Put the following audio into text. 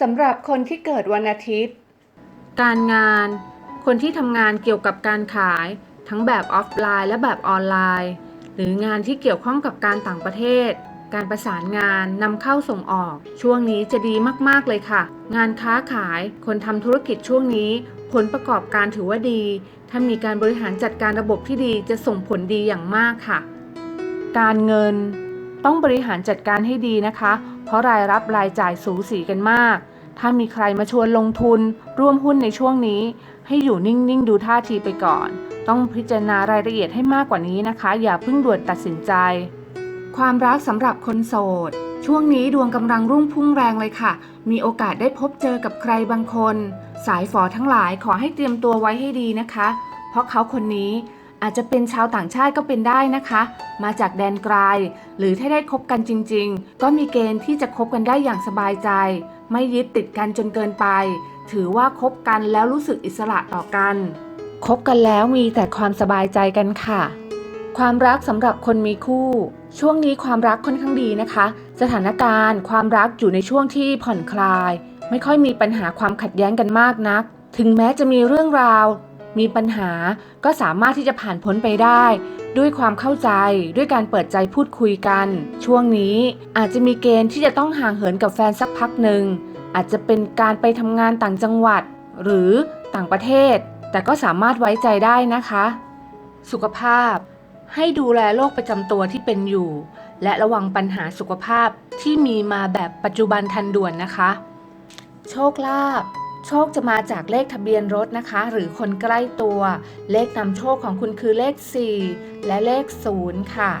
สำหรับคนที่เกิดวันอาทิตย์ การงาน คนที่ทำงานเกี่ยวกับการขาย ทั้งแบบออฟไลน์และแบบออนไลน์ หรืองานที่เกี่ยวข้องกับการต่างประเทศ การประสานงานนำเข้าส่งออก ช่วงนี้จะดีมากๆเลยค่ะ งานค้าขาย คนทำธุรกิจช่วงนี้ ผลประกอบการถือว่าดี ถ้ามีการบริหารจัดการระบบที่ดีจะส่งผลดีอย่างมากค่ะ การเงิน ต้องบริหารจัดการให้ดีนะคะ เพราะรายรับรายจ่ายสูสีกันมาก ถ้ามีใครมาชวนลงทุน ร่วมหุ้นในช่วงนี้ ให้อยู่นิ่งๆ ดูท่าทีไปก่อน ต้องพิจารณารายละเอียดให้มากกว่านี้นะคะ อย่าเพิ่งด่วนตัดสินใจ ความรักสำหรับคนโสด ช่วงนี้ดวงกำลังรุ่งพุ่งแรงเลยค่ะ มีโอกาสได้พบเจอกับใครบางคน สายฝอทั้งหลายขอให้เตรียมตัวไว้ให้ดีนะคะ เพราะเขาคนนี้ อาจจะเป็นชาวต่างชาติก็เป็นได้นะคะ มาจากแดนไกล หรือถ้าได้คบกันจริง ๆ ก็มีเกณฑ์ที่จะคบกันได้อย่างสบายใจ ไม่ยึดติดกันจนเกินไป ถือว่าคบกันแล้วรู้สึกอิสระต่อกัน คบกันแล้วมีแต่ความสบายใจกันค่ะ ความรักสำหรับคนมีคู่ ช่วงนี้ความรักค่อนข้างดีนะคะ สถานการณ์ ความรักอยู่ในช่วงที่ผ่อนคลาย ไม่ค่อยมีปัญหาความขัดแย้งกันมากนัก ถึงแม้จะมีเรื่องราว มีปัญหาก็สามารถที่จะผ่านพ้นไปได้ ด้วยความเข้าใจด้วยการเปิดใจพูดคุยกัน ช่วงนี้อาจจะมีเกณฑ์ที่จะต้องห่างเหินกับแฟนสักพักหนึ่งอาจจะเป็นการไปทำงานต่างจังหวัด หรือต่างประเทศ แต่ก็สามารถไว้ใจได้นะคะ สุขภาพ ให้ดูแลโรคประจำตัวที่เป็นอยู่ และระวังปัญหาสุขภาพที่มีมาแบบปัจจุบันทันด่วนนะคะ โชคลาภ โชคจะมาจากเลขทะเบียนรถนะคะ หรือคนใกล้ตัว เลขนำโชคของคุณคือเลข 4 และเลข 0 ค่ะ